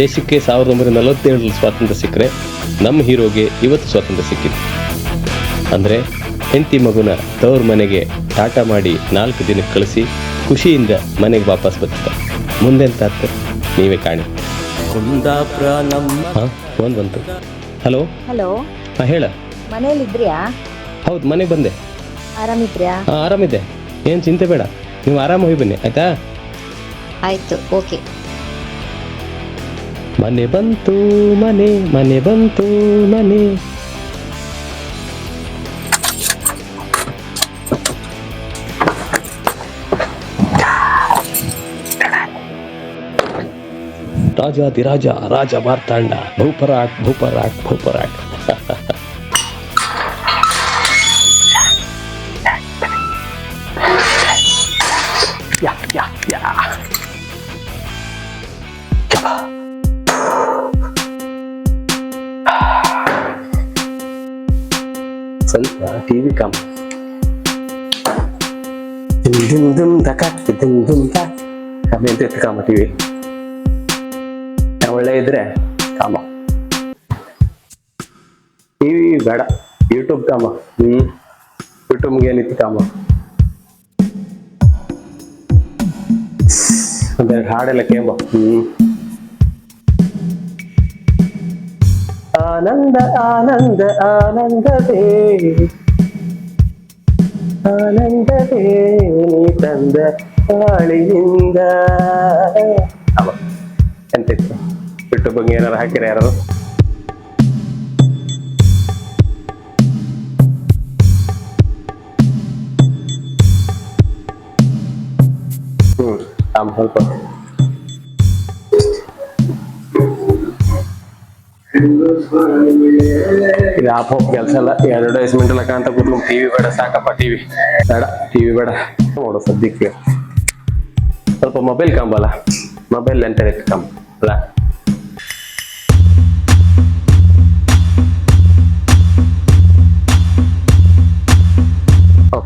ದೇಶಕ್ಕೆ ಸಾವಿರದ ಒಂಬೈನೂರ ನಲವತ್ತೇಳರಲ್ಲಿ ಸ್ವಾತಂತ್ರ್ಯ ಸಿಕ್ಕರೆ ನಮ್ಮ ಹೀರೋಗೆ ಇವತ್ತು ಸ್ವಾತಂತ್ರ್ಯ ಸಿಕ್ಕಿದೆ. ಅಂದರೆ ಹೆಂಡತಿ ಮಗುನ ತವ್ರ ಮನೆಗೆ ಟಾಟ ಮಾಡಿ ನಾಲ್ಕು ದಿನಕ್ಕೆ ಕಳಿಸಿ ಖುಷಿಯಿಂದ ಮನೆಗೆ ವಾಪಸ್ ಬರ್ತಿದ್ದ ಮುಂದೆಂತ ನೀವೇ ಕಾಣಿ. ಹಾಂ ಫೋನ್ ಬಂತು ಹಲೋ? ಹಲೋ. ಹಾಂ ಹೇಳ. ಮನೇಲಿದ್ರ್ಯಾ ಹೌದು ಮನೆಗೆ ಬಂದೆ. ಆರಾಮಿದ್ರ್ಯಾ ಹಾಂ ಆರಾಮಿದ್ದೆ. ಏನು ಚಿಂತೆ ಬೇಡ. ನೀವು ಆರಾಮ ಹೋಗಿ ಬನ್ನಿ ಆಯ್ತಾ? ಆಯ್ತು ಓಕೆ. ಮನೆ ಬಂತು ಮನೆ ಮನೆ ಬಂತು ಮನೆ. ರಾಜಾದಿರಾಜ ರಾಜ ಮಾರ್ತಾಂಡ ಭೂಪರಾಕ್ ಭೂಪರಾಟ್ ಭೂಪರಾಟ್ TV Dum dum dum dum ದ ಕಮ್ಮಿ ಅಂತ ಒಳ್ಳೆ ಇದ್ರೆ ಕಾಮ. ಟಿವಿ ಬೇಡ, ಯೂಟ್ಯೂಬ್ ಕಾಮ. ಹ್ಮ್, ಯೂಟ್ಯೂಬ್ಗೆ ಏನಿತ್ತು ಕಾಮ? ಒಂದೆರಡು ಹಾಡೆಲ್ಲ ಕೇಂಬ ಹ್ಮ್. ಆನಂದ ಆನಂದ, ಆನಂದವೇ. ಆನಂದವೇ ನೀ ತಂದ ಬಾಳಿನಿಂದ ಅವ ಎಂತಿತ್ತು ಬಿಟ್ಟು ಬಗ್ಗೆ ಏನಾರು ಹಾಕಿರ ಯಾರು ಹ್ಮ್ ಆಮ್ ಸ್ವಲ್ಪ ಇದು ಹೋಗಿ ಕೆಲಸ ಎಲ್ಲ ಅಡ್ವರ್ಟೈಸ್ಮೆಂಟ್ ಎಲ್ಲ ಕಾಣ್ತಾ ಕೂತ್ಲು. ಟಿವಿ ಬೇಡ, ಸಾಕಪ್ಪ ಟಿವಿ. ಬೇಡ ಟಿವಿ ಬೇಡ. ನೋಡು ಸದ್ಯಕ್ಕೆ. ಸ್ವಲ್ಪ ಮೊಬೈಲ್ ಕಂಬಲ್ಲ. ಮೊಬೈಲ್ ಎಂತ ಕಂಬ, ಅಲ್ಲ?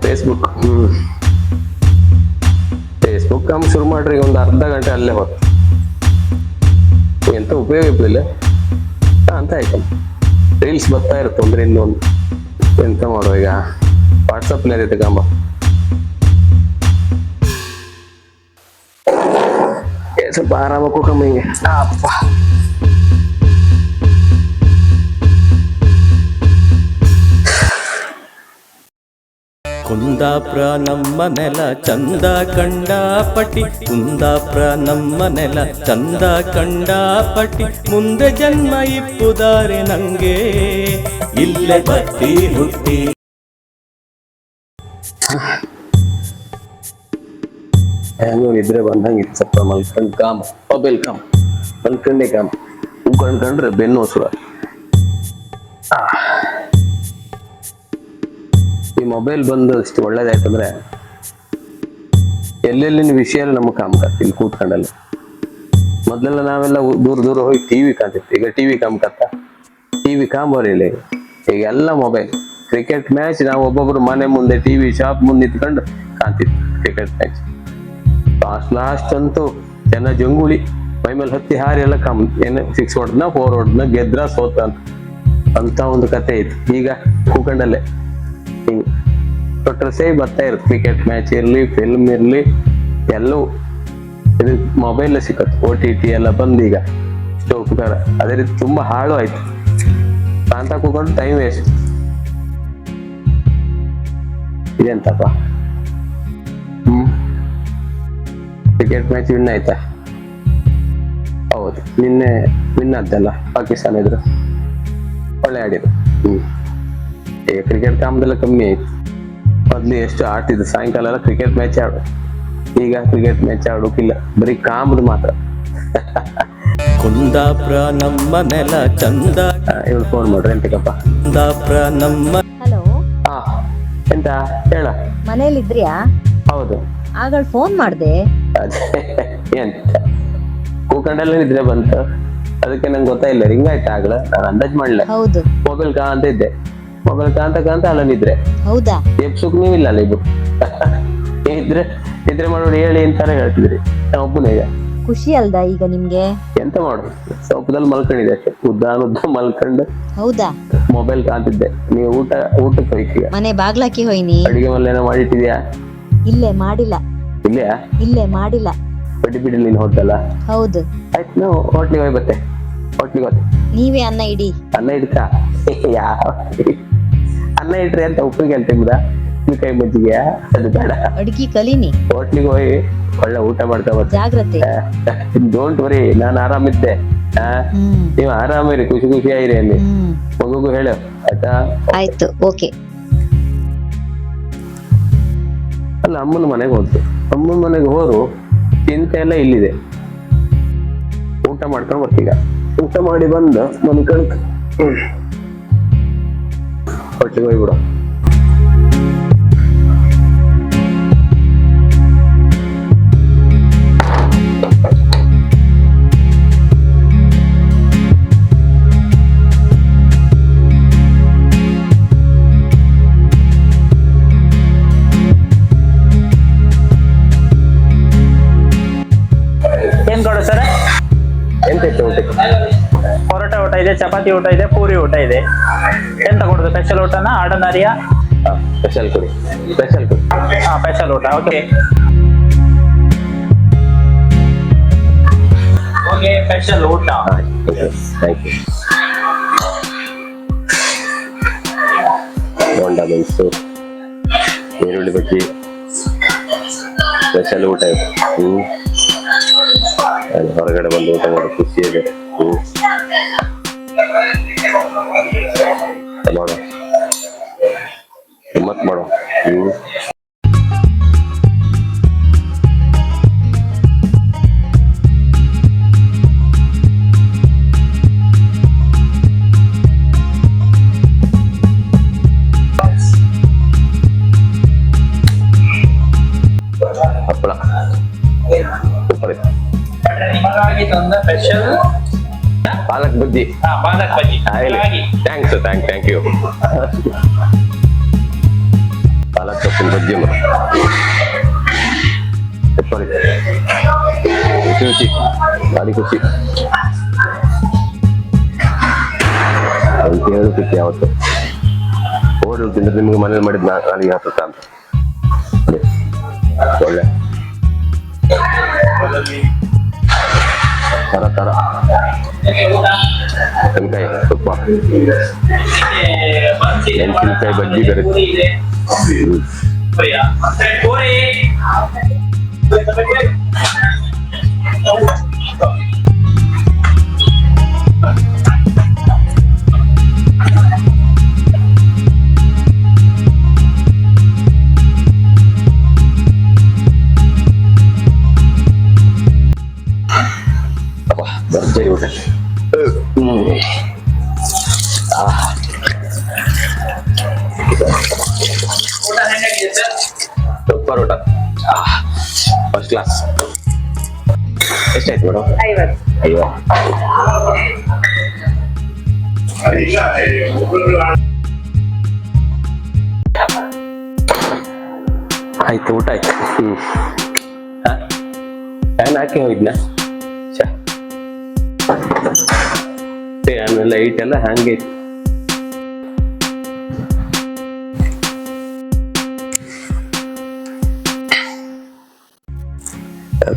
ಫೇಸ್ಬುಕ್ ಹ್ಮ್. ಫೇಸ್ಬುಕ್ ಕಂಬ ಶುರು ಮಾಡ್ರಿ ಒಂದು ಅರ್ಧ ಗಂಟೆ ಅಲ್ಲೇ ಹೋಯ್ತು ಎಂತ ಉಪಯೋಗ ಇಲ್ಲ ಅಂತ ಆಯ್ತು ರೀಲ್ಸ್ ಬರ್ತಾ ಇರುತ್ತೆ ಅಂದ್ರೆ ಇನ್ನೊಂದು. ಎಂತ ಮಾಡುವ ಈಗ? ವಾಟ್ಸಪ್ ಇದೆ ತಗೊಂಬ ಸ್ವಲ್ಪ ಆರಾಮ ಕೂಕಮ್ಮ ಹಿಂಗೆ ಅಪ್ಪ. ಕುಂದಾಪುರ ನಮ್ಮ ನೆಲ ಚಂದ ಪಟಿ ಕುಂದಾ ಕುಂದಾಪುರ ನಮ್ಮ ನೆಲ ಚಂದ ಕಂಡಾಪಟಿ ಮುಂದೆ ಜನ್ಮ ಇಪ್ಪುದಾರೆ ನಂಗೆ ಇಲ್ಲೇ ಬತ್ತಿ ಹುಟ್ಟಿ. ಹೆಂಗೋ ನಿದ್ರೆ ಬಂದಂಗೆ ಇತ್ತು ಸ್ವಲ್ಪ ಮಲ್ಕೊಂಡ್ ಕಾಮ. ಮೊಬೈಲ್ ಕಾಮ ಮಲ್ಕಂಡೆ ಕಾಮ. ಬೆನ್ನು ಹೊಸುರ ಈ ಮೊಬೈಲ್ ಬಂದು ಅಷ್ಟು ಒಳ್ಳೇದಾಯ್ತಂದ್ರೆ ಎಲ್ಲೆಲ್ಲಿನ ವಿಷಯ ನಮಗೆ ಕಾಮ್ಕತ್ ಇಲ್ಲಿ ಕೂತ್ಕೊಂಡಲ್ಲಿ. ಮೊದಲೆಲ್ಲ ನಾವೆಲ್ಲ ದೂರ ದೂರ ಹೋಗಿ ಟಿವಿ ಕಾಣ್ತಿತ್ತು. ಈಗ ಟಿವಿ ಕಾಮ್ಕತ್ತ ಟಿವಿ ಕಾಂಬೋರಿಲ್ಲ ಈಗ ಈಗ ಎಲ್ಲ ಮೊಬೈಲ್ ಕ್ರಿಕೆಟ್ ಮ್ಯಾಚ್ ನಾವು ಒಬ್ಬೊಬ್ರು ಮನೆ ಮುಂದೆ ಟಿವಿ ಶಾಪ್ ಮುಂದೆ ನಿಂತ್ಕೊಂಡು ಕಾಣ್ತಿತ್ತು ಕ್ರಿಕೆಟ್ ಮ್ಯಾಚ್ ಲಾಸ್ಟ್ ಲಾಸ್ಟ್ ಅಂತೂ ಜನ ಜಂಗುಳಿ. ಮೈಮೇಲೆ ಹತ್ತಿ ಹಾರಿ ಎಲ್ಲ ಕಮ್ ಏನು ಸಿಕ್ಸ್ ಹೊಡೆದ್ನ ಫೋರ್ ಹೊಡೆದ್ನ ಗೆದ್ರ ಸೋತ ಅಂತ ಅಂತ ಒಂದು ಕತೆ ಇತ್ತು. ಈಗ ಕೂಕಂಡಲ್ಲೇ ಹಿಂಗ್ ಕೊಟ್ರೆ ಸೇ ಬರ್ತಾ ಇರುತ್ತೆ. ಕ್ರಿಕೆಟ್ ಮ್ಯಾಚ್ ಇರಲಿ ಫಿಲ್ಮ್ ಇರಲಿ, ಎಲ್ಲೂ. ಇದು ಮೊಬೈಲ್ ಸಿಕ್ಕತ್ತೆ. ಓ ಟಿ ಟಿ ಎಲ್ಲ ಬಂದು ಈಗ. ಇಷ್ಟು ಉಪಕಾರ ಅದೇ ರೀತಿ ತುಂಬಾ ಹಾಳು ಆಯ್ತು. ಕಾಂತ ಕೂಕೊಂಡು ಟೈಮ್ ವೇಸ್ಟ್ ಇದೆಂತಪ್ಪ? ಹ್ಮ್. ಕ್ರಿಕೆಟ್ ಮ್ಯಾಚ್ ವಿನ್ ಆಯ್ತಾ? ಹೌದು. ನಿನ್ನೆ ವಿನ್ ಆದ್ದಲ್ಲ. ಪಾಕಿಸ್ತಾನ ಇದ್ರು. ಒಳ್ಳೆ ಆಡಿದ್ರು. ಹ್ಮ್. ಈಗ ಕ್ರಿಕೆಟ್ ಕಾಮದೆಲ್ಲ ಕಮ್ಮಿ ಆಯ್ತು. ಮೊದ್ಲು ಎಷ್ಟು ಆಡ್ತಿದ್ದು ಸಾಯಂಕಾಲ ಎಲ್ಲ ಕ್ರಿಕೆಟ್ ಮ್ಯಾಚ್ ಆಡು. ಈಗ ಕ್ರಿಕೆಟ್ ಮ್ಯಾಚ್ ಆಡೋಕಿಲ್ಲ. ಬರೀ ಕಾಮದ್ ಮಾತ್ರ. ಕುಂದಾಪುರ ನಮ್ಮ ನೆಲ ಚಂದ. ಇವಳು ಫೋನ್ ಮಾಡ್ರಿ ಎಂತಕ್ಕಪ್ಪ? ಕುಂದಾಪುರ ನಮ್ಮ ಹಲೋ? ಹಾ ಎಂತ? ಹೇಳ. ಮನೇಲಿದ್ರ್ಯಾ? ಹೌದು. ಆಗಳ ಫೋನ್ ಮಾಡ್ದೆ. ಅದೇ ಎಂತ? ಕೂಕಂಡೆಲ್ಲ ನಿದ್ರೆ ಬಂತು. ಅದಕ್ಕೆ ನಂಗೆ ಗೊತ್ತಾಯಿಲ್ಲ. ರಿಂಗ್ ಆಯ್ತಾ ಆಗ್ಲ ನಾನು ಅಂದಾಜ್ ಮಾಡ್ಲೆ. ಹೌದು. ಮೊಬೈಲ್ ಕಾ ಅಂತ ಇದ್ದೆ. ಮೊಬೈಲ್ ಕಾಂತ ಕಾಂತ ಅಲ್ಲ ನಿದ್ರೆ ಹೌದಾ? ಎಪ್ಸುಕ್ ಸುಖ ನೀವಿಲ್ಲ ಅಲ್ಲ ಇದು ಇದ್ರೆ ನಿದ್ರೆ ಮಾಡೋರು ಹೇಳಿ ಅಂತಾನೆ ಹೇಳ್ತಿದ್ರಿ. ನಾ ಒಬ್ಬನೇ ಈಗ. ಖುಷಿ ಅಲ್ದಾ ಈಗ ನಿಮ್ಗೆ? ಎಂತ ಮಾಡುದು? ಸೊಪ್ಪದಲ್ಲಿ ಮಲ್ಕೊಂಡಿದೆ ಅಷ್ಟೇ. ಉದ್ದಾನುದ್ದ ಮಲ್ಕೊಂಡು ಹೌದಾ? ಮೊಬೈಲ್ ಕಾಂತಿದ್ದೆ ನೀವು ಊಟ ಊಟಕ್ಕೆ ಹೋಯ್ತೀಯ ಮನೆ ಬಾಗ್ಲಾಕಿ ಹೋಯ್ನಿ. ಅಡಿಗೆ ಮನೆ ಏನೋ ಮಾಡಿಟ್ಟಿದ್ಯಾ? ಇಲ್ಲೇ ಮಾಡಿಲ್ಲ. ಇಲ್ಲೇ ಇಲ್ಲೇ ಮಾಡಿಲ್ಲ. ಬಡ್ಡಿ ಬಿಡಿ ನೀನು ಹೋದಲ್ಲ ಹೌದು. ಆಯ್ತು ನಾವು ಹೋಟ್ಲಿಗೆ ಹೋಗಿ ಬತ್ತೆ. ಹೋಟ್ಲಿಗೆ ಹೋಗ್ತೆ ನೀವೇ ಅನ್ನ ಇಡಿ. ಅನ್ನ ಇಡ್ತಾ? ಯಾವ? ಅನ್ನ ಇಟ್ರೆ ಅಂತ ಉಪ್ಪಿಗೆ ಅಂತ ಉಪ್ಪಿನಕಾಯಿ ಮಜ್ಜಿಗೆ ಅದು ಬೇಡ. ಅಡ್ಗಿ ಕಲೀನಿ. ಹೋಟ್ಲಿಗೆ ಹೋಗಿ ಒಳ್ಳೆ ಊಟ ಮಾಡ್ತಾ ಜಾಗ್ರತೆ. ಡೋಂಟ್ ವರಿ ನಾನು ಆರಾಮಿದ್ದೆ. ನೀವು ಆರಾಮಿರಿ ಖುಷಿ ಖುಷಿಯಾಗಿರಿ ಅಲ್ಲಿ. ಮಗುಗೂ ಹೇಳು ಆಯ್ತಾ? ಆಯ್ತು ಓಕೆ. ಅಲ್ಲ ಅಮ್ಮನ ಮನೆಗೆ ಹೋದ್ರು. ಅಮ್ಮನ ಮನೆಗೆ ಹೋದ್ರು ಚಿಂತೆ ಎಲ್ಲ ಇಲ್ಲಿದೆ. ಊಟ ಮಾಡ್ಕೊಂಡು ಬರ್ತೀಗ. ಊಟ ಮಾಡಿ ಬಂದು ಮನ್ಕಣ್ പട്ടികോയി കൂടാം. ಚಪಾತಿ ಊಟ ಇದೆ ಪೂರಿ ಊಟ ಇದೆ. ಎಂತ ಕೊಡುದು ಸ್ಪೆಷಲ್ ಊಟನ ಆರ್ಡನರಿಯಾ ಸ್ಪೆಷಲ್ ಕೊಡಿ ಸ್ಪೆಷಲ್ ಕೊಡಿ ಹಾ ಸ್ಪೆಷಲ್ ಊಟ ಓಕೆ ಓಕೆ ಸ್ಪೆಷಲ್ ಊಟ. ಥ್ಯಾಂಕ್ ಯು ಬೋಂಡ ಮೆಣಸು ಈರುಳ್ಳಿ ಬಜ್ಜಿ. ಸ್ಪೆಷಲ್ ಊಟ ಇದೆ. ಹ್ಞೂ ಹೊರಗಡೆ ಬಂದು ಊಟ ಮಾಡೋ ಖುಷಿ ಇದೆ ಹ್ಮ್. ಮಾಡೋ. ಹಿಮ್ಮತ್ ಮಾಡೋ. ಹ್ಮ್. ಹಪ್ಪಳ ಸೂಪರ್ ಇದೆ ಸ್ಪೆಷಲ್ ಬಜ್ಜಿ ಪಾಲಕ್ ಬಜ್ಜಿ ನಿಮಗಾಗಿ. Thanks thank thank you palak ಸೊಪ್ಪಿನ ಬಜ್ಜಿ ಇದೆ ರುಚಿ ರುಚಿ ಭಾರಿ ಖುಷಿ ಹೇಳು ಖುಷಿ ಯಾವತ್ತು ಹೋಟೆಲ್ ತಿಂದ್ರೆ ನಿಮ್ಗೆ ಮನೇಲಿ ಮಾಡಿದ್ ನಾಲಿಗೆ ಹತ್ತತ್ತ ಅಂತ ಅದೇ. ಒಳ್ಳೆ ತರ ತರ ಊಟ ತೆಂಕಾಯಿ ತುಪ್ಪ ಇದೆ, ಬನ್ಸ್ ಇದೆ, ಮೆಣಸಿನ್ಕಾಯಿ ಬಜ್ಜಿ ಬೇರೆ. ಪೂರಿ ಇದೆ. ಹ್ಮ್. ಕ್ಲಾಸ್ ಎಷ್ಟಾಯ್ತು ಮೇಡಮ್ ಅಯ್ಯೋ ಆಯ್ತು ಊಟ ಆಯ್ತು ಹ್ಮ್ ಫ್ಯಾನ್ ಹಾಕಿ ಹೋಗಿದ್ನ ಫ್ಯಾನ್ ಲೈಟ್ ಎಲ್ಲ ಹಂಗೆ ಇತ್ತು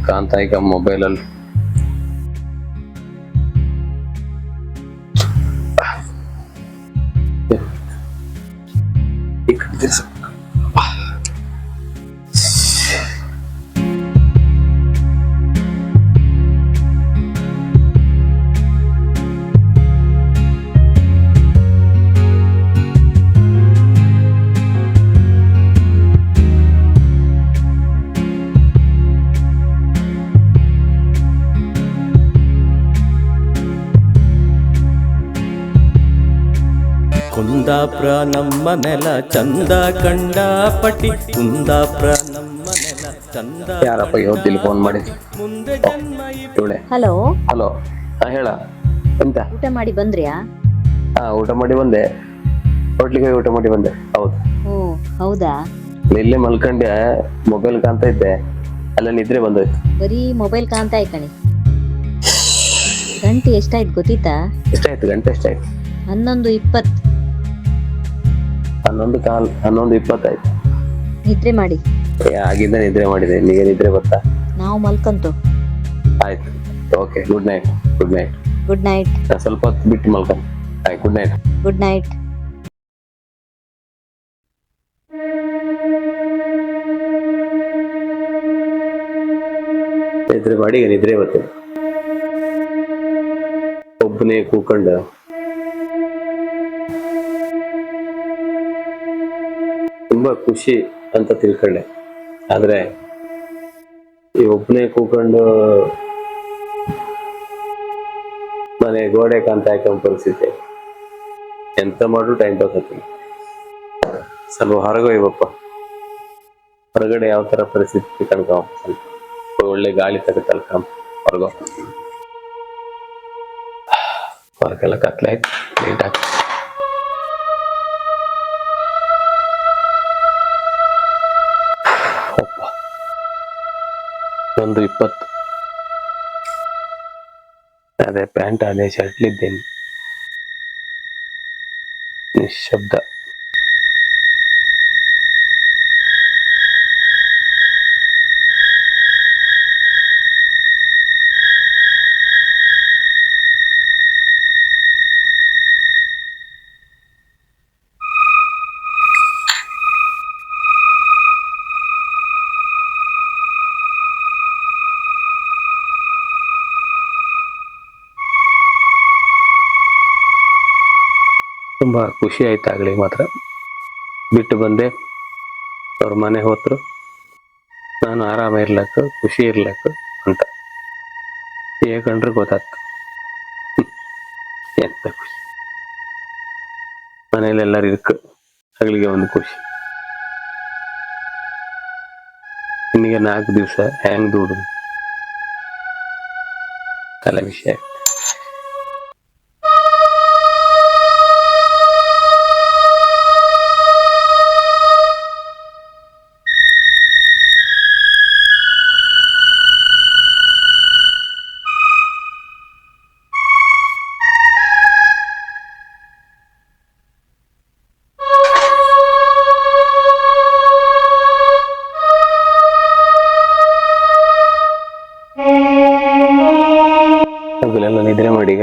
ಕಾಂತ ಈಗ ಮೊಬೈಲಲ್ಲಿ ಕುಂದಾಪುರ ನಮ್ಮ ನೆಲ ಚಂದ ಕಂಡಾಪಟ್ಟಿ ಕುಂದಾಪುರ ನಮ್ಮ ನೆಲ ಚಂದ ಯಾರಪ್ಪ ಇವತ್ತಿಲ್ಲಿ ಫೋನ್ ಮಾಡಿ? ಮುಂದೆ ಜನ್ಮ ಇವಳೆ ಹಲೋ? ಹಲೋ ಹಾ ಹೇಳ. ಎಂತ? ಊಟ ಮಾಡಿ ಬಂದ್ರ್ಯಾ? ಹಾ ಊಟ ಮಾಡಿ ಬಂದೆ. ಹೋಟ್ಲಿಗೆ ಹೋಗಿ ಊಟ ಮಾಡಿ ಬಂದೆ. ಹೌದು. ಓ ಹೌದಾ? ಇಲ್ಲೇ ಮಲ್ಕೊಂಡೆ ಮೊಬೈಲ್ ಕಾಣ್ತಾ ಇದ್ದೆ. ಅಲ್ಲ ನಿದ್ರೆ ಬಂದೋಯ್ತು. ಬರೀ ಮೊಬೈಲ್ ಕಾಣ್ತಾ ಕಣಿ. ಗಂಟೆ ಎಷ್ಟಾಯ್ತು ಗೊತ್ತಿತ್ತಾ? ಎಷ್ಟಾಯ್ತು ಗಂಟೆ ಎಷ್ಟಾಯ್ತು? ಹನ್ನೊಂದು ಇಪ್ಪತ್ ಹನ್ನೊಂದು ಕಾಲ್ ಹನ್ನೊಂದು ಇಪ್ಪತ್ತಾಯ್ತು ನಿದ್ರೆ ಮಾಡಿ. ಏ, ಆಗಿಂದ ನಿದ್ರೆ ಮಾಡಿದೆ. ನಿಮಗೆ ನಿದ್ರೆ ಗೊತ್ತಾ ನಾವು ಮಲ್ಕಂತು. ಆಯ್ತು. Okay good night good night good night ಸ್ವಲ್ಪ ಹೊತ್ತು ಬಿಟ್ಟು ಮಲ್ಕೊಂಡು ಆಯ್ತು ಗುಡ್ ನೈಟ್ ಗುಡ್ ನೈಟ್ ನಿದ್ರೆ ಮಾಡಿ ಈಗ ನಿದ್ರೆ ಬರ್ತೇನೆ ಒಬ್ಬನೇ ಕೂಕೊಂಡು. ತುಂಬಾ ಖುಷಿ ಅಂತ ತಿಳ್ಕೊಂಡೆ. ಆದರೆ ಈ ಒಬ್ಬನೇ ಕೂಕೊಂಡು ಮನೆ ಗೋಡೆ ಕಾಂತ ಹಾಕೊಂಡ್ ಪರಿಸ್ಥಿತಿ ಎಂತ ಮಾಡ್ರು ಟೈಮ್ ಪಾಸ್ ಆಗ್ತೀನಿ ಸ್ವಲ್ಪ ಹೊರಗೆ ಹೋಗ್ಬಪ್ಪ ಹೊರಗಡೆ ಯಾವ ತರ ಪರಿಸ್ಥಿತಿ ಕಣ್ಕೊ ಸ್ವಲ್ಪ ಒಳ್ಳೆ ಗಾಳಿ ಕಮ್ ಹೊರಗೋ. ಹೊರಗೆಲ್ಲ ಕತ್ಲೆ ಆಯ್ತು ಒಂದು ಇಪ್ಪತ್ತು. ಅದೇ ಪ್ಯಾಂಟ್ ಅದೇ ಶರ್ಟ್ಲಿದ್ದೇನೆ ನಿಶಬ್ದ ತುಂಬ ಖುಷಿ ಆಯ್ತು ಆಗಲಿ ಮಾತ್ರ. ಬಿಟ್ಟು ಬಂದೆ. ಅವ್ರ ಮನೆ ಹೋದ್ರು ನಾನು ಆರಾಮ ಇರ್ಲಕ್ಕ, ಖುಷಿ ಇರ್ಲಕ್ಕ ಅಂತ. ಹೇಗಂಡ್ರೆ ಗೊತ್ತಾಗ್ತು. ಎಂತ ಖುಷಿ. ಮನೇಲಿ ಎಲ್ಲರೂ ಇರ್ಕ ಅಗಳಿಗೆ ಒಂದು ಖುಷಿ. ಇನ್ನೀಗ ನಾಲ್ಕು ದಿವಸ ಹ್ಯಾಂಗ್ ದುಡು. ತಲೆ ವಿಷಯ.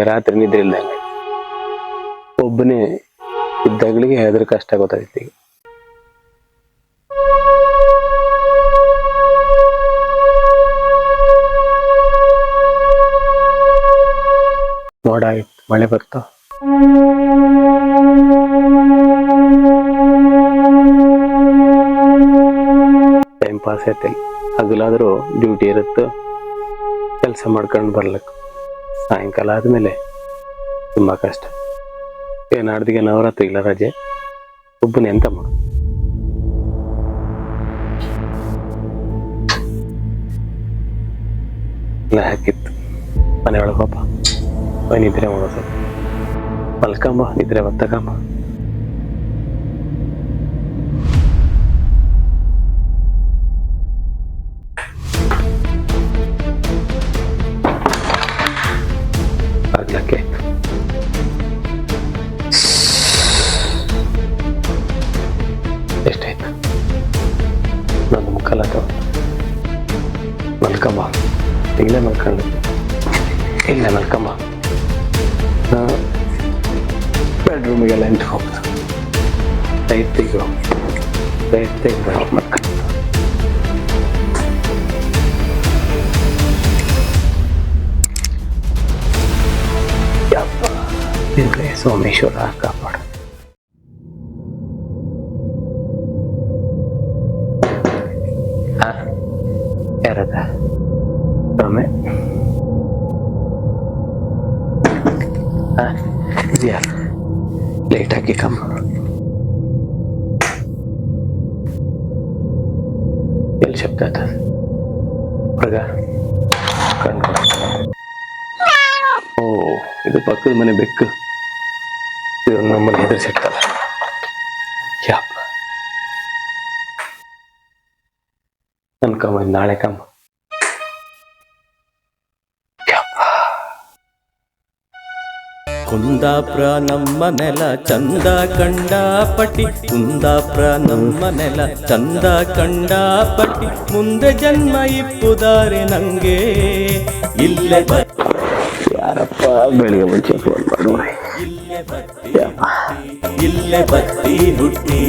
ರಾತ್ರಿ ನಿದ್ರೆ ಇಲ್ದಂಗೆ ಒಬ್ಬನೇ ಇದ್ದಾಗಲಿಗೆ ಅದ್ರ ಕಷ್ಟ ಗೊತ್ತಾಯ್ತು ಈಗ. ಮೋಡ ಆಯ್ತು. ಮಳೆ ಬರ್ತಾ? ಟೈಮ್ ಪಾಸ್ ಆಯ್ತಿಲ್ಲ ಹಗಲಾದ್ರೂ ಡ್ಯೂಟಿ ಇರುತ್ತೆ. ಕೆಲಸ ಮಾಡ್ಕೊಂಡು ಬರ್ಲಕ್ಕೆ. ಸಾಯಂಕಾಲ ಆದಮೇಲೆ ತುಂಬ ಕಷ್ಟ. ಏ, ನಾಡ್ದಿಗೆ ನವರಾತ್ರಿ ಇಲ್ಲ ರಜೆ? ಒಬ್ಬನೇ ಎಂತ ಮಾಡು? ಹಾಕಿತ್ತು. ಮನೆ ಒಳಗೆ ಹೋಯ್, ನಿದ್ರೆ ಮಾಡೋದು ಮಲ್ಕಂಬ, ನಿದ್ರೆ ಬತ್ತಕಂಬ digo, vete Roma. Ya, el rezo me llora acá, por Kundapura ನಮ್ಮ ನೆಲ ಚಂದ ಕಂಡಾಪಟ್ಟಿ. ಕುಂದಾಪುರ ನಮ್ಮ ನೆಲ ಚಂದ ಕಂಡಾಪಟ್ಟಿ. ಮುಂದೆ ಜನ್ಮ ಇಪ್ಪುದಾರೆ ನಂಗೆ. ಇಲ್ಲೇ ಬತ್ತಿ ಯಾರಪ್ಪ ಬೆಳಿಗ್ಗೆ ಮುಂಚೆ ಫೋನ್ ಮಾಡುವ. ಇಲ್ಲೇ ಬತ್ತಿ ಇಲ್ಲೇ ಬತ್ತಿ ಹುಟ್ಟಿ.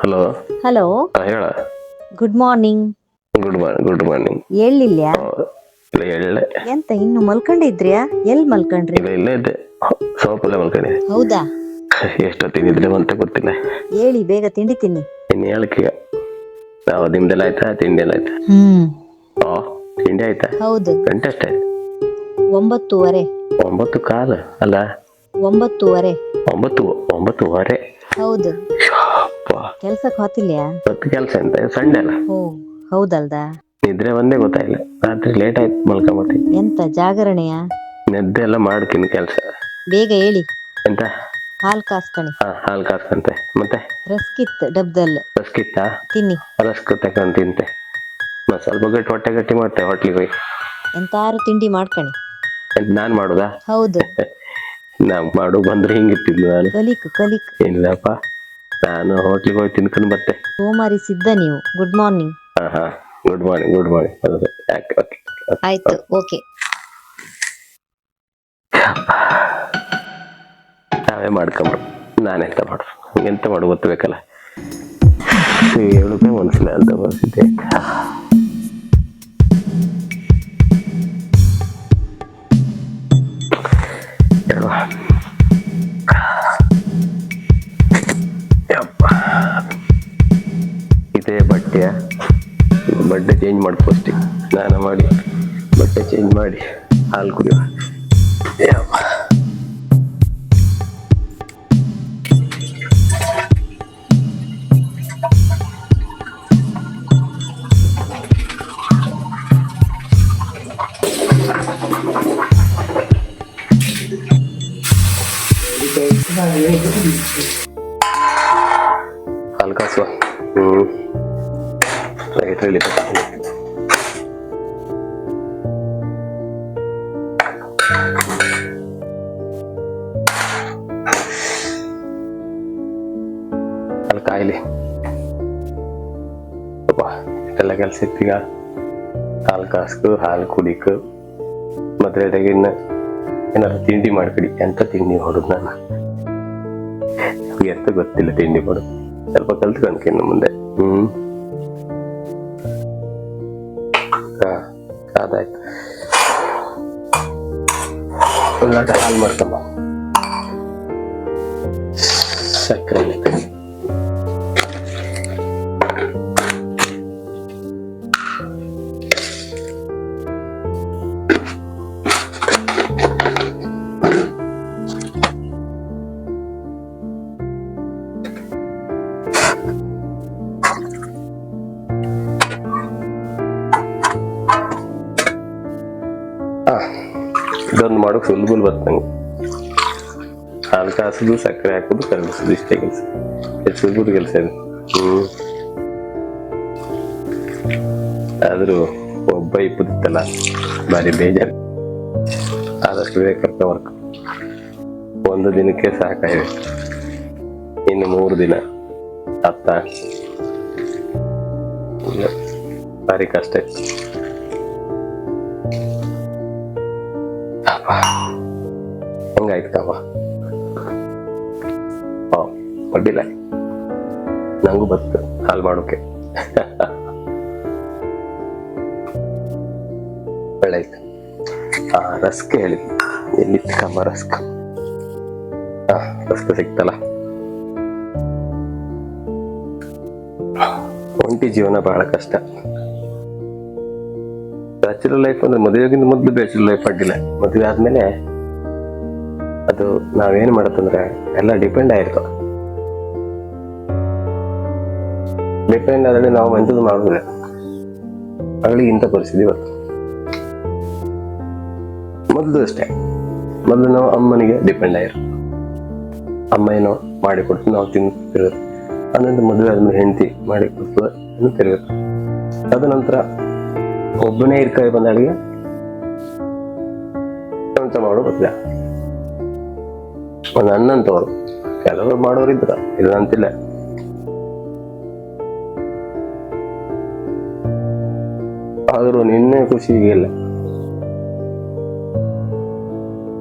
ಹಲೋ. ಹಲೋ. ಹೇಳ. Good morning good morning good morning ಹೇಳಿಲ್ಲ ಇಲ್ಲ ಎಂತ ಇನ್ನು ಮಲ್ಕೊಂಡಿದ್ರ್ಯಾ ಎಲ್ ಮಲ್ಕೊಂಡ್ರಿ? ಇಲ್ಲ ಇಲ್ಲೇ ಇದ್ದೆ ಸೋಪಲ್ಲೇ ಮಲ್ಕೊಂಡಿದ್ದೆ ಹೌದಾ? ಎಷ್ಟೊತ್ತಿನಿದ್ರೆ ಅಂತ ಗೊತ್ತಿಲ್ಲ. ಹೇಳಿ ಬೇಗ ತಿಂಡಿ ತಿನ್ನಿ. ಇನ್ನು ಹೇಳಕ್ಕೆ ನಾವು ನಿಮ್ದೆಲ್ಲ ಆಯ್ತಾ? ತಿಂಡಿ ಎಲ್ಲ ಆಯ್ತಾ? ಹ್ಮ್. ಓ ತಿಂಡಿ ಆಯ್ತಾ? ಹೌದು. ಗಂಟೆ ಅಷ್ಟೇ? ಒಂಬತ್ತೂವರೆ. ಒಂಬತ್ತು ಕಾಲು ಅಲ್ಲ? ಒಂಬತ್ತುವರೆ. ಒಂಬತ್ತು ಒಂಬತ್ತುವರೆ? ಹೌದು. ಅಪ್ಪ, ಕೆಲ್ಸಕ್ಕೆ ಹೋತಿಲ್ಯಾ? ಕೆಲಸ ಅಂತ ಸಂಡೆ ಅಲ್ಲ? ಓ ಹೌದಲ್ದಾ? ನಿದ್ರೆ ಒಂದೇ ಗೊತ್ತಾಯಿಲ್ಲ ರಾತ್ರಿ ಲೇಟ್ ಆಯ್ತು ಮಲ್ಕೊಂಬತ್ತಿ. ಎಂತ ಜಾಗರಣೆಯ? ನಿದ್ದೆ ಎಲ್ಲ ಮಾಡ್ತೀನಿ ಕೆಲಸ. ಬೇಗ ಹೇಳಿ. ಎಂತ? ಹಾಲ್ ಕಾಸ್ಕಣಿ. ಹಾ ಹಾಲು ಕಾಸ್ಕಂತೆ. ಮತ್ತೆ? ರಸ್ಕಿತ್ ಡಬ್ದಲ್. ರಸ್ಕಿತ್ತ? ತಿನ್ನಿ. ರಸ್ಕ್ ತಕೊಂಡ್ ತಿಂತೆ. ಮತ್ತೆ ಸ್ವಲ್ಪ ಗಟ್ಟಿ ಹೊಟ್ಟೆ ಗಟ್ಟಿ ಮಾಡ್ತೆ ಹೋಟ್ಲಿಗೆ ಹೋಗಿ. ಎಂತಾರು ತಿಂಡಿ ಮಾಡ್ಕಣಿ. ಎಂತ ನಾನು ಮಾಡುದಾ? ಹೌದು. ನಾವು ಮಾಡು ಬಂದ್ರೆ ಹಿಂಗಿರ್ತಿದ್ಲು ನಾನು. ಕಲಿಕ್ ಕಲಿಕ್. ಇಲ್ಲಪ್ಪ ನಾನು ಹೋಟ್ಲಿಗೆ ಹೋಗಿ ತಿನ್ಕೊಂಡು ಬರ್ತೆ ಸೋಮಾರಿ ಸಿದ್ಧ ನೀವು. Good morning. ಹಾ ಹಾ ಗುಡ್ ಮಾರ್ನಿಂಗ್ ಗುಡ್ ಮಾರ್ನಿಂಗ್ ಹೌದು ಯಾಕೆ? ಓಕೆ ಆಯ್ತು ಓಕೆ ನಾವೇ ಮಾಡ್ಕೊಂಬಿಡು. ನಾನೆಂತ ಮಾಡು? ಎಂತ ಮಾಡು ಗೊತ್ತಬೇಕಲ್ಲ? ಹೇಳುದೇ ಮನಸ್ಸಿಲ್ಲ ಅಂತ ಬರ್ತಿದ್ದೆ ಇದೇ ಬಟ್ಟೆಯ? ಬಟ್ಟೆ ಚೇಂಜ್ ಮಾಡ್ಕೊ ಅಷ್ಟೇ ಸ್ನಾನ ಮಾಡಿ, ಬಟ್ಟೆ ಚೇಂಜ್ ಮಾಡಿ, ಹಾಲು ಕುಡಿಯುವ ಯಪ್ಪ. ಹಾಲು ಕಾಸುವ ಹ್ಮ್. ಲೈಟ್ ಅಲ್ಲಿ ಕಾಯಿಲೆ. ಎಲ್ಲ ಕೆಲಸ ಇತ್ತೀಗ. ಹಾಲು ಕಾಸ್ಕು, ಹಾಲು ಕುಡಿಕು. ಮದ್ರೆ ಇನ್ನ ಏನಾದ್ರು ತಿಂಡಿ ಮಾಡ್ಕಡಿ. ಎಂತ ತಿಂಡಿ ಹೊಡೋದು ನಾನು ಎಂತ ಗೊತ್ತಿಲ್ಲ ತಿಂಡಿ ಕೊಡು ಸ್ವಲ್ಪ ಕಲ್ತ್ಕೊಂಡ್ಕೆ ಇನ್ನು ಮುಂದೆ. ಹ್ಮ್. ಹಾ, ಅದಾಯ್ತು. ಒಂದು ಲೋಟ ಹಾಲು ಮಾಡ್ಕೊಂಬ ಸಕ್ಕರೆ ಮಾಡೋಕೆ ಸುಲಭ ಬರ್ತಂಗೆ ಹಾಲು ಕಾಸುದು ಸಕ್ಕರೆ ಹಾಕೋದು ಕರಗಿಸೋದು ಇಷ್ಟೇ ಕೆಲಸ. ಹೆಚ್ಚು ಸುಲಭದ ಕೆಲಸ ಇದೆ. ಹ್ಞೂ ಆದರೂ ಒಬ್ಬ ಇಪ್ಪದಿತ್ತಲ್ಲ ಭಾರಿ ಬೇಜಾರು. ಆದಷ್ಟು ಬೇಗ ವರ್ಕ್ ಒಂದು ದಿನಕ್ಕೆ ಸಾಕಾಗಿದೆ ಇನ್ನು ಮೂರು ದಿನ. ಹತ್ತ ಭಾರಿ ಕಷ್ಟ. ಇತ್ತು ಹಾಲು ಮಾಡೋಕೆ. ಆ, ರಸ್ಕ್ ಹೇಳಿ. ಕಮ್ಮ ರಸ್ಕ್. ರಸ್ಕ್ ಸಿಕ್ತಲ್ಲ ಒಂಟಿ ಜೀವನ ಬಹಳ ಕಷ್ಟ. ಬ್ಯಾಚುಲರ್ ಲೈಫ್ ಅಂದ್ರೆ ಮದುವೆಗಿಂತ ಮೊದಲು ಬ್ಯಾಚುಲರ್ ಲೈಫ್ ಅಡ್ಡಿಲ್ಲ ಮದುವೆ ಆದ್ಮೇಲೆ ಅದು ನಾವೇನ್ ಮಾಡತ್ತಂದ್ರೆ ಎಲ್ಲ ಡಿಪೆಂಡ್ ಆಗಿರ್ತವ ಡಿಪೆಂಡ್ ಅದರಲ್ಲಿ ನಾವು ಎಂಥದ್ದು ಮಾಡುದಿಲ್ಲ. ಅದರಲ್ಲಿ ಇಂಥ ಪರಿಸ್ಥಿತಿ ಬರ್ತದೆ ಮೊದಲು ಅಷ್ಟೇ. ಮೊದಲು ನಾವು ಅಮ್ಮನಿಗೆ ಡಿಪೆಂಡ್ ಆಗಿರೋ. ಅಮ್ಮ ಏನೋ ಮಾಡಿ ಕೊಡ್ತು ನಾವು ತಿಂತಿರೋದು ಅನಂತರ ಮದುವೆ ಆದ್ಮೇಲೆ ಹೆಂಡತಿ ಮಾಡಿ ಕೊಡ್ತದೆ ತಿರ್ಬೇಕು ಅದ ನಂತರ ಒಬ್ಬನೇ ಇರ್ಕಾಯಿ ಬಂದಾಳಿಗೆ ಅಂತ ಮಾಡೋ ಬರ್ತದೆ ಒಂದು ಅಣ್ಣಂತವರು. ಕೆಲವರು ಮಾಡೋರು ಇದ್ರ ಇಲ್ಲ ಅಂತಿಲ್ಲ ಆದ್ರೂ ನಿನ್ನೆ ಖುಷಿ ಇಲ್ಲ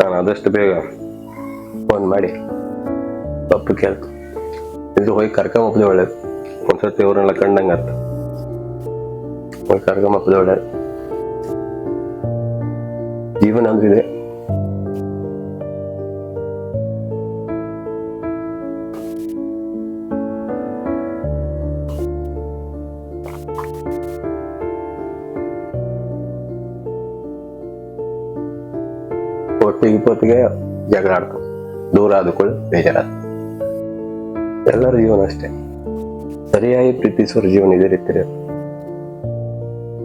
ನಾನು ಆದಷ್ಟು ಬೇಗ ಫೋನ್ ಮಾಡಿ. ತಪ್ಪು ಕೇಳ್ತು. ಇದು ಹೋಗಿ ಕರ್ಕೊಂಬಪ್ಪದೆ ಒಳ್ಳೇದು. ಒಂದ್ಸತಿ ಇವ್ರನ್ನೆಲ್ಲ ಕಂಡಂಗೆ ಅರ್ಥ ಹೋಗಿ ಕರ್ಕೊಂಬಪ್ಪದೆ ಒಳ್ಳೇದು. ಜೀವನ ಅಂದ್ರೆ ಇಪ್ಪತ್ತಿಗೆ ಜಗಳ ಆಡ್ತು ದೂರ ಆದಕೊಳ್ಳಿ ಬೇಜಾರಾದ ಎಲ್ಲರ ಜೀವನ ಅಷ್ಟೇ. ಸರಿಯಾಗಿ ಪ್ರೀತಿಸುವ ಜೀವನ ಇದೇ ರೀತಿ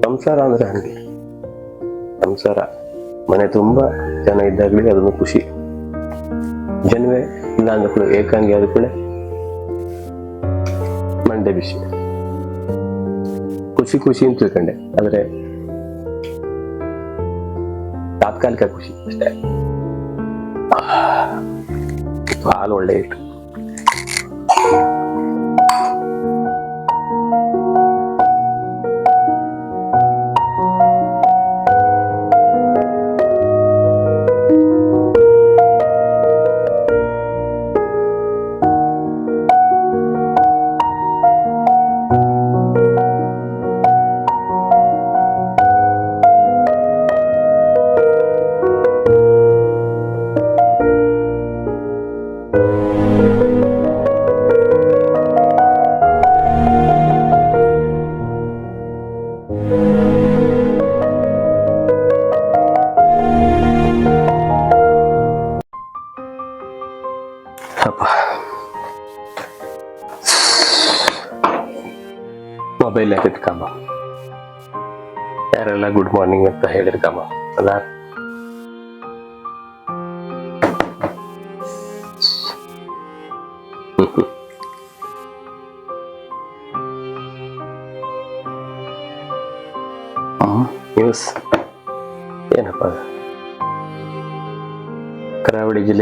ಸಂಸಾರ ಅಂದ್ರೆ ಹಂಗೆ. ಸಂಸಾರ. ಮನೆ ತುಂಬಾ ಜನ ಇದ್ದಾಗಲೇ ಅದೊಂದು ಖುಷಿ. ಜನವೇ ಇಲ್ಲ ಅಂದ ಕೂಡ ಏಕಾಂಗಿ ಆದ ಕೂಡ ಮಂಡೆ ಬಿಸಿ. ಖುಷಿ ಖುಷಿ ಅಂತ ತಿಳ್ಕೊಂಡೆ. ಆದ್ರೆ ತಾತ್ಕಾಲಿಕ ಖುಷಿ ಅಷ್ಟೇ. ಹಾಲು ಒಳ್ಳೆ ಇತ್ತು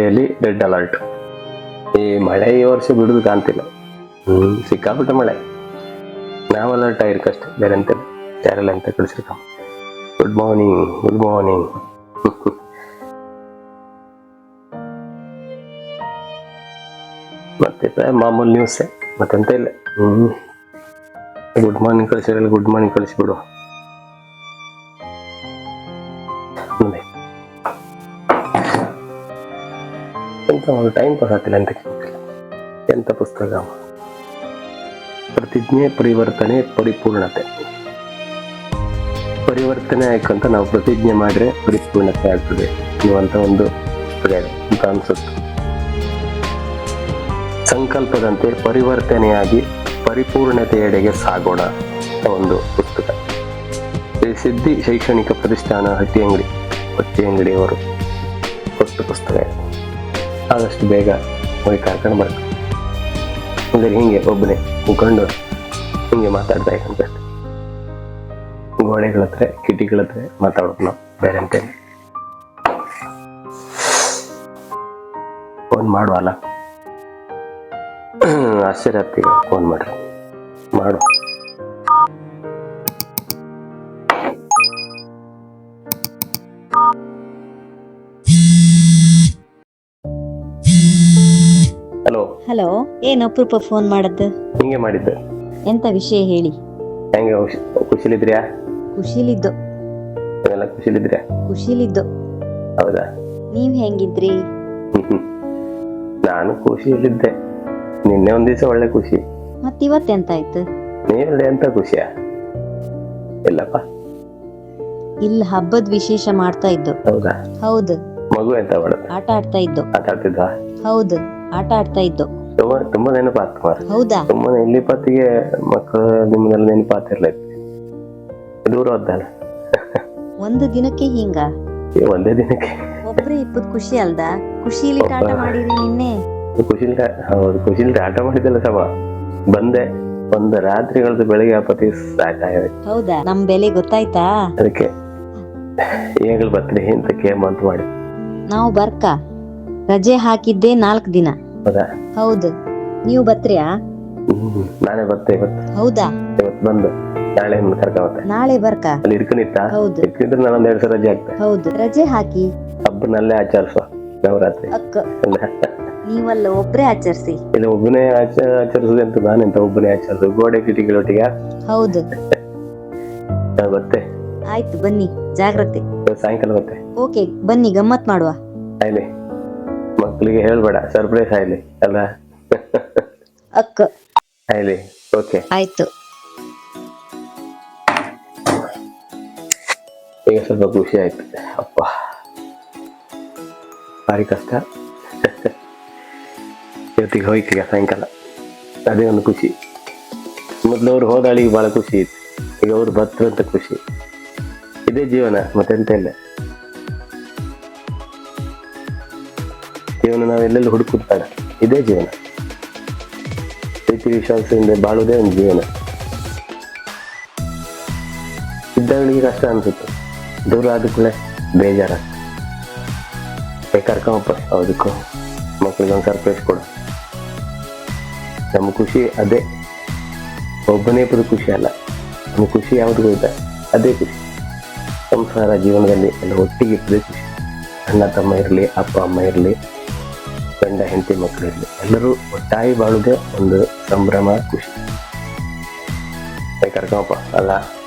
ಜಿಲ್ಲೆಯಲ್ಲಿ ರೆಡ್ ಅಲರ್ಟ್. ಈ ಮಳೆ ಈ ವರ್ಷ ಬಿಡುದು ಕಾಣ್ತಿಲ್ಲ. ಹ್ಮ್, ಸಿಕ್ಕಾಪಟ್ಟೆ ಮಳೆ. ನಾವ್ ಅಲರ್ಟ್ ಆಗಿರ್ಕಷ್ಟೇ ಬೇರೆ ಅಂತ ಯಾರೆಲ್ಲ ಅಂತ ಕಳಿಸಿರ್ಕ ಗುಡ್ ಮಾರ್ನಿಂಗ್ ಗುಡ್ ಮಾರ್ನಿಂಗ್ ಮತ್ತೆ ಮಾಮೂಲಿ ನ್ಯೂಸೇ ಮತ್ತೆಂತ ಇಲ್ಲ. ಹ್ಮ್. ಗುಡ್ ಮಾರ್ನಿಂಗ್ ಕಳಿಸಿರಲ್ಲ ಗುಡ್ ಮಾರ್ನಿಂಗ್ ಕಳಿಸ್ಬಿಡು ಎಂತ ಒಂದು ಟೈಮ್ ಪಾಸ್ ಆಗ್ತಿಲ್ಲ ಅಂತ ಗೊತ್ತಿಲ್ಲ ಎಂಥ ಪುಸ್ತಕ? ಪ್ರತಿಜ್ಞೆ, ಪರಿವರ್ತನೆ, ಪರಿಪೂರ್ಣತೆ. ಪರಿವರ್ತನೆ ಆಯ್ಕಂತ ನಾವು ಪ್ರತಿಜ್ಞೆ ಮಾಡಿದ್ರೆ ಪರಿಪೂರ್ಣತೆ ಆಗ್ತದೆ ಇವಂತ ಒಂದು ಅಂತ ಅನ್ಸುತ್ತೆ. ಸಂಕಲ್ಪದಂತೆ ಪರಿವರ್ತನೆಯಾಗಿ ಪರಿಪೂರ್ಣತೆಯೆಡೆಗೆ ಸಾಗೋಣ ಒಂದು ಪುಸ್ತಕ. ಸಿದ್ಧಿ ಶೈಕ್ಷಣಿಕ ಪ್ರತಿಷ್ಠಾನ ಹಟ್ಟಿಯಂಗಡಿ ಹಟ್ಟಿ ಅಂಗಡಿಯವರು ಪುಸ್ತಕ ಇದು. ಆದಷ್ಟು ಬೇಗ ಹೋಗಿ ಕರ್ಕೊಂಡು ಬರ್ಬೇಕು ಅಂದರೆ ಹಿಂಗೆ ಒಬ್ಬನೇ ಕೂಕೊಂಡು ಹಿಂಗೆ ಮಾತಾಡ್ತಾ ಇದ್ದಂತ. ಗೋಡೆಗಳ ಹತ್ರ ಕಿಟಿಗಳ ಹತ್ರ ಮಾತಾಡೋದು ನಾವು, ಬೇರೆ ಅಂತ ಫೋನ್ ಮಾಡುವಲ್ಲ. ಆಶ್ಚರ್ಯ ಆಗ್ತೀಗ ಫೋನ್ ಮಾಡ್ರಿ. ಮಾಡು. ಹಲೋ ಹಲೋ ಏನ್ ಅಪರೂಪ ಫೋನ್ ಮಾಡದ್ದು. ಹಿಂಗೆ ಮಾಡಿದ್ದೆ. ಎಂತ ವಿಷಯ ಹೇಳಿ? ಹೆಂಗೆ ಖುಷಿಲಿದ್ರ್ಯಾ ಖುಷಿಲಿದ್ದು ನೀವೆಲ್ಲ ಖುಷಿಲಿದ್ರ್ಯಾ ಖುಷಿಲಿದ್ದು ಹೌದಾ? ನೀವ್ ಹೆಂಗಿದ್ರಿ. ನಾನು ಖುಷಿಯಲ್ಲಿದ್ದೆ ನಿನ್ನೆ ಒಂದ್ ದಿವಸ ಒಳ್ಳೆ ಖುಷಿ. ಮತ್ ಇವತ್ತೆಂತಾಯ್ತು ನೀವೆಲ್ಲ ಎಂತ ಖುಷಿಯಾ? ಇಲ್ಲಪ್ಪ. ಇಲ್ಲಿ ಹಬ್ಬದ ವಿಶೇಷ ಮಾಡ್ತಾ ಇದ್ದು. ಹೌದಾ? ಹೌದು. ಮಗು ಎಂತ ಆಟ ಆಡ್ತಾ ಇದ್ದು. ಆಟ ಆಡ್ತಿದ್ವಾ? ಹೌದು. ಆಟ ಆಡ್ತಾ ಇದ್ದು. ತುಂಬಾ ತುಂಬಾ ನೆನಪಾತ್ ಹೌದಾ? ತುಂಬಾ ಇಲ್ಲಿ ಪತ್ತಿಗೆ ಮಕ್ಕಳು ನಿಮ್ದೆಲ್ಲ ನೆನಪಾತಿರ್ಲೈತಿ ದೂರ ಹೋದ್ದಲ್ಲ. ಒಂದು ದಿನಕ್ಕೆ ಹಿಂಗ? ಈ ಒಂದೇ ದಿನಕ್ಕೆ. ಒಬ್ರೇ ಇಪ್ಪತ್ ಖುಷಿ ಅಲ್ದಾ? ಖುಷಿಲಿ ಆಟ ಮಾಡಿರಿ ನಿನ್ನೆ? ಖುಷಿಲಿ ಹೌದು ಖುಷಿಲಿ ಆಟ ಮಾಡಿದ್ದಲ್ಲ ಸಮ. ಬಂದೆ ಒಂದು ರಾತ್ರಿಗಳದ್ದು ಬೆಳಿಗ್ಗೆ ಆಪತ್ತಿ ಸಾಕಾಗಿದೆ. ಹೌದಾ? ನಮ್ ಬೆಲೆ ಗೊತ್ತಾಯ್ತಾ? ಅದಕ್ಕೆ ಈಗಲೂ ಬರ್ತೀನಿ ಅಂತ ಕೇಮ್ ಅಂತ ಮಾಡಿ. ನಾವು ಬರ್ಕ? ರಜೆ ಹಾಕಿದ್ದೆ ನಾಲ್ಕು ದಿನ. ಹೌದಾ? ಹೌದು. ನೀವು ಬತ್ರಿಯಾ ಹ್ಮ್ ನಾನೇ ಬರ್ತೆ ಇವತ್ತು. ಹೌದಾ? ಇವತ್ತು ಬಂದು ನಾಳೆ ಕರ್ಕೊಂಬತ್ತೆ ನಾಳೆ ಬರ್ಕ? ಅಲ್ಲಿ ಇರ್ಕನಿತ್ತ ಹೌದು. ಇರ್ಕಿದ್ರೆ ನಾನೊಂದ್ ಎರಡು ಸಾವಿರ ರಜೆ ಆಗ್ತದೆ ಹೌದು. ರಜೆ ಹಾಕಿ? ಹಬ್ಬನಲ್ಲೇ ಆಚರಿಸುವ. ನವರಾತ್ರಿ. ಅಕ್ಕ ನೀವಲ್ಲ ಒಬ್ರೇ ಆಚರಿಸಿ? ಇಲ್ಲ ಒಬ್ಬನೇ ಆಚ ಆಚರಿಸುದು ಅಂತ ನಾನೆಂತ ಒಬ್ಬನೇ ಆಚರಿಸುದು ಗೋಡೆ ಕಿಟಿಕಿಲೊಟ್ಟಿಗೆ ಹೌದು. ಬತ್ತೆ ಆಯ್ತು ಬನ್ನಿ. ಜಾಗ್ರತೆ. ಇವತ್ತು ಸಾಯಂಕಾಲ ಬತ್ತೆ ಓಕೆ ಬನ್ನಿ ಗಮ್ಮತ್ ಮಾಡುವ. ಆಯ್ಲಿ ಮಕ್ಕಳಿಗೆ ಹೇಳ್ಬೇಡ ಸರ್ಪ್ರೈಸ್ ಆಯ್ಲಿ ಅಲ್ಲ? ಅಕ್ಕ. ಆಯ್ಲಿ ಓಕೆ ಆಯ್ತು. ಈಗ ಸ್ವಲ್ಪ ಖುಷಿ ಆಯ್ತು. ಅಪ್ಪ. ಭಾರಿ ಕಷ್ಟ. ಇವತ್ತಿಗೆ ಹೋಯ್ತು ಈಗ ಸಾಯಂಕಾಲ. ಅದೇ ಒಂದು ಖುಷಿ. ಮೊದಲು ಅವ್ರು ಹೋದಾಳಿಗೆ ಭಾಳ ಖುಷಿ ಇತ್ತು. ಈಗ ಅವ್ರು ಬರ್ತರು ಅಂತ ಖುಷಿ. ಇದೇ ಜೀವನ ಮತ್ತೆಂತ ಇಲ್ಲ. ಜೀವನ ನಾವೆಲ್ಲೆಲ್ಲ ಹುಡುಕುತ್ತಾಳೆ ಬೇಡ ಇದೇ ಜೀವನ. ಪ್ರೀತಿ, ವಿಶ್ವಾಸದಿಂದ ಬಾಳುವುದೇ ಒಂದು ಜೀವನ. ಇದ್ದವಳಿಗೆ ಕಷ್ಟ ಅನ್ಸುತ್ತೆ. ದೂರ ಆದ ಕೂಡಲೇ ಬೇಜಾರ. ಕರ್ಕೊಂಬಪ್ಪ ಅದಕ್ಕೂ ಮಕ್ಕಳಿಗೆ ಒಂದು ಸರ್ಪ್ರೈಸ್ ಕೊಡು. ನಮ್ಮ ಖುಷಿ ಅದೇ. ಒಬ್ಬನೇ ಪದ ಖುಷಿ ಅಲ್ಲ. ನಮ್ಮ ಖುಷಿ ಯಾವುದು ಗೊತ್ತಾ ಅದೇ ಖುಷಿ. ಸಂಸಾರ ಜೀವನದಲ್ಲಿ ಎಲ್ಲ ಒಟ್ಟಿಗೆ ಇರ್ತದೆ ಖುಷಿ. ಅಣ್ಣ, ತಮ್ಮ ಇರಲಿ, ಅಪ್ಪ, ಅಮ್ಮ ಇರಲಿ. ಗಂಡ ಹೆಂಡತಿ ಮಕ್ಕಳು ಎಲ್ಲರೂ ಒಟ್ಟಾಗಿ ಬಾಳುದೇ ಒಂದು ಸಂಭ್ರಮ ಖುಷಿ. ಕರ್ಕೊಂಬಪ್ಪ ಅಲ್ಲ.